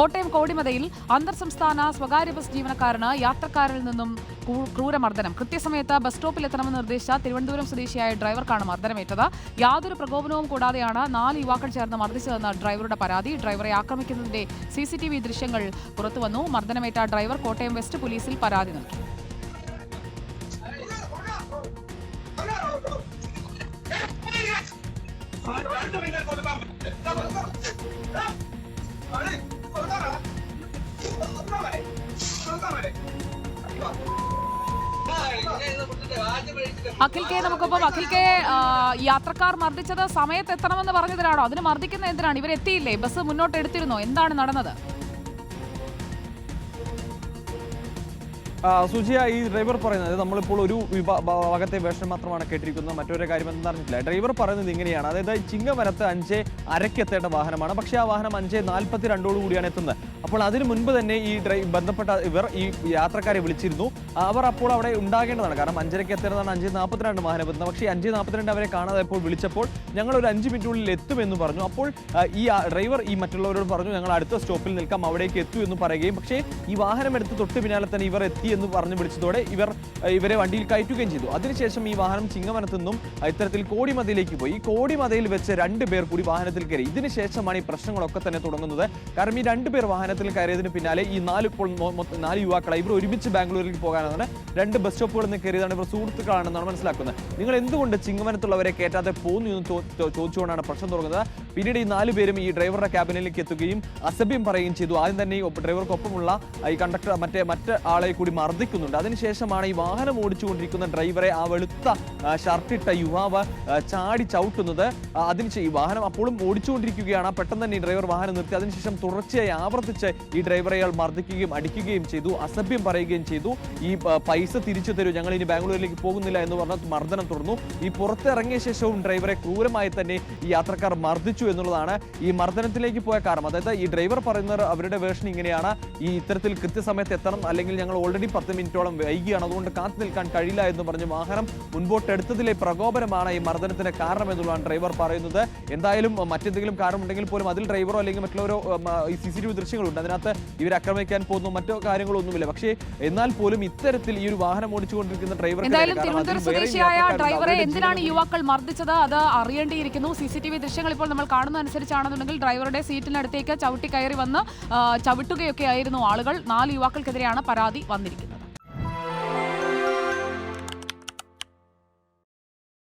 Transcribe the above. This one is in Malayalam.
കോട്ടയം കോടിമതയിൽ അന്തർ സംസ്ഥാന സ്വകാര്യ ബസ് ജീവനക്കാരന് യാത്രക്കാരിൽ നിന്നും ക്രൂരമർദ്ദനം. കൃത്യസമയത്ത് ബസ് സ്റ്റോപ്പിൽ എത്തണമെന്ന് നിർദ്ദേശിച്ച തിരുവനന്തപുരം സ്വദേശിയായ ഡ്രൈവർക്കാണ് മർദ്ദനമേറ്റത്. യാതൊരു പ്രകോപനവും കൂടാതെയാണ് നാല് യുവാക്കൾ ചേർന്ന് മർദ്ദിച്ചതെന്ന് ഡ്രൈവറുടെ പരാതി. ഡ്രൈവറെ ആക്രമിക്കുന്നതിന്റെ സി സി ടി വി ദൃശ്യങ്ങൾ പുറത്തുവന്നു മർദ്ദനമേറ്റ ഡ്രൈവർ കോട്ടയം വെസ്റ്റ് പോലീസിൽ പരാതി നൽകി. അഖിൽ കെ നമുക്കൊപ്പം. അഖിൽ കെ യാത്രക്കാർ മർദ്ദിച്ചത് സമയത്ത് എത്തണമെന്ന് പറഞ്ഞതിനാണോ അതിന് മർദ്ദിക്കുന്ന എന്തിനാണ്? ഇവരെത്തിയില്ലേ? ബസ് മുന്നോട്ട് എടുത്തിരുന്നോ? എന്താണ് നടന്നത്? സുജിയ ഈ ഡ്രൈവർ പറയുന്നത് നമ്മളിപ്പോൾ ഒരു വിഭാഗത്തെ ഭാഗത്തെ വേഷം മാത്രമാണ് കേട്ടിരിക്കുന്നത്. മറ്റൊരു കാര്യം എന്താണെന്ന് അറിഞ്ഞിട്ടില്ല. ഡ്രൈവർ പറയുന്നത് ഇങ്ങനെയാണ്. അതായത് ചിങ്ങവനത്ത് അഞ്ച് അരക്കെത്തേണ്ട വാഹനമാണ്. പക്ഷെ ആ വാഹനം അഞ്ച് നാൽപ്പത്തി രണ്ടോടു കൂടിയാണ് എത്തുന്നത്. അപ്പോൾ അതിന് മുൻപ് തന്നെ ഈ ഡ്രൈ ബന്ധപ്പെട്ട ഇവർ ഈ യാത്രക്കാരെ വിളിച്ചിരുന്നു. അവർ അപ്പോൾ അവിടെ ഉണ്ടാകേണ്ടതാണ്. കാരണം അഞ്ചരയ്ക്ക് എത്തേണ്ടതാണ് അഞ്ച് നാൽപ്പത്തിരണ്ട് വാഹനം എത്തുന്നത്. പക്ഷേ അഞ്ച് നാൽപ്പത്തിരണ്ട് അവരെ കാണാതെ ഇപ്പോൾ വിളിച്ചപ്പോൾ ഞങ്ങൾ ഒരു അഞ്ച് മിനിറ്റിനുള്ളിൽ എത്തുമെന്ന് പറഞ്ഞു. അപ്പോൾ ഈ ഡ്രൈവർ ഈ മറ്റുള്ളവരോട് പറഞ്ഞു ഞങ്ങൾ അടുത്ത സ്റ്റോപ്പിൽ നിൽക്കാം. അവിടേക്ക് എത്തൂ എന്ന് പറയുകയും. പക്ഷേ ഈ വാഹനം എടുത്ത് തൊട്ട് പിന്നാലെ തന്നെ ഇവർ എത്തി. എന്ന് പറഞ്ഞു വിളിച്ചതോടെ ഇവർ ഇവരെ വണ്ടിയിൽ കയറ്റുകയും ചെയ്തു. അതിനുശേഷം ഈ വാഹനം ചിങ്ങവനത്തു നിന്നും ഇത്തരത്തിൽ കോടിമതയിലേക്ക് പോയി. കോടിമതയിൽ വെച്ച് രണ്ട് പേർ കൂടി വാഹനത്തിൽ കയറി. ഇതിനുശേഷമാണ് ഈ പ്രശ്നങ്ങളൊക്കെ തന്നെ തുടങ്ങുന്നത്. കാരണം ഈ രണ്ട് പേർ വാഹനത്തിൽ കയറിയതിന് പിന്നാലെ ഈ നാല് ഇപ്പോൾ നാല് യുവാക്കളെ ഇവർ ഒരുമിച്ച് ബാംഗ്ലൂരിലേക്ക് പോകാനാണ് രണ്ട് ബസ് സ്റ്റോപ്പുകളിൽ നിന്ന് കയറിയതാണ് ഇവർ സുഹൃത്തുക്കളാണെന്നാണ് മനസ്സിലാക്കുന്നത്. നിങ്ങൾ എന്തുകൊണ്ട് ചിങ്ങവനത്തുള്ളവരെ കയറ്റാതെ പോകുന്നു എന്ന് ചോദിച്ചുകൊണ്ടാണ് പ്രശ്നം തുടങ്ങുന്നത്? പിന്നീട് ഈ നാല് പേരും ഈ ഡ്രൈവറുടെ ക്യാബിനിലേക്ക് എത്തുകയും അസഭ്യം പറയുകയും ചെയ്തു. ആദ്യം തന്നെ ഈ ഡ്രൈവർക്കൊപ്പമുള്ള ഈ കണ്ടക്ടർ മറ്റേ മറ്റ് ആളെ കൂടി മർദ്ദിക്കുന്നുണ്ട്. അതിനുശേഷമാണ് ഈ വാഹനം ഓടിച്ചുകൊണ്ടിരിക്കുന്ന ഡ്രൈവറെ ആ വെളുത്ത ഷർട്ടിട്ട യുവാവ് ചാടി ചവിട്ടുന്നത്. അതിന് ഈ വാഹനം അപ്പോഴും ഓടിച്ചുകൊണ്ടിരിക്കുകയാണ്. പെട്ടെന്ന് തന്നെ ഈ ഡ്രൈവർ വാഹനം നിർത്തി. അതിനുശേഷം തുടർച്ചയായി ആവർത്തിച്ച് ഈ ഡ്രൈവറെ അയാൾ മർദ്ദിക്കുകയും അടിക്കുകയും ചെയ്തു. അസഭ്യം പറയുകയും ചെയ്തു. ഈ പൈസ തിരിച്ചു തരൂ. ഞങ്ങൾ ഇനി ബാംഗ്ലൂരിലേക്ക് പോകുന്നില്ല എന്ന് പറഞ്ഞ മർദ്ദനം തുടർന്നു. ഈ പുറത്തിറങ്ങിയ ശേഷവും ഡ്രൈവറെ ക്രൂരമായി തന്നെ ഈ യാത്രക്കാർ മർദ്ദിച്ചു എന്നുള്ളതാണ് ഈ മർദ്ദനത്തിലേക്ക് പോയ കാരണം. അതായത് ഈ ഡ്രൈവർ പറയുന്നത് അവരുടെ വേർഷൻ ഇങ്ങനെയാണ്. ഈ ഇത്തരത്തിൽ കൃത്യസമയത്ത് എത്തണം. അല്ലെങ്കിൽ ഞങ്ങൾ ഓൾറെഡി പത്ത് മിനിറ്റോളം വൈകിയാണ്. അതുകൊണ്ട് കാത്തു നിൽക്കാൻ കഴിയില്ല എന്ന് പറഞ്ഞ് വാഹനം മുൻപോട്ടെടുത്തതിലെ പ്രകോപനമാണ് ഈ മർദ്ദനത്തിന് കാരണം എന്നുള്ളതാണ് ഡ്രൈവർ പറയുന്നത്. എന്തായാലും മറ്റെന്തെങ്കിലും കാരണമുണ്ടെങ്കിൽ പോലും അതിൽ ഡ്രൈവറോ അല്ലെങ്കിൽ മറ്റുള്ളവരോ ഈ സി സി ടി വി ദൃശ്യങ്ങളുണ്ട്. അതിനകത്ത് ഇവർ ആക്രമിക്കാൻ പോകുന്നു മറ്റോ കാര്യങ്ങളോ ഒന്നുമില്ല പക്ഷേ എന്നാൽ പോലും ഇത്തരത്തിൽ ഈ ഒരു വാഹനം ഓടിച്ചുകൊണ്ടിരിക്കുന്ന ഡ്രൈവർ എന്തായാലും തിരുവനന്തപുരം സ്വദേശിയായ ഡ്രൈവറെ എന്തിനാണ് യുവാക്കൾ മർദ്ദിച്ചത്? അത് അറിയേണ്ടിയിരിക്കുന്നു. സി സി ടി വി ദൃശ്യങ്ങൾ ഇപ്പോൾ നമ്മൾ കാണുന്ന അനുസരിച്ചാണെന്നുണ്ടെങ്കിൽ ഡ്രൈവറുടെ സീറ്റിനടുത്തേക്ക് ചവിട്ടി കയറി വന്ന് ചവിട്ടുകയൊക്കെ ആയിരുന്നു ആളുകൾ. നാല് യുവാക്കൾക്കെതിരെയാണ് പരാതി വന്നിരിക്കുന്നത്.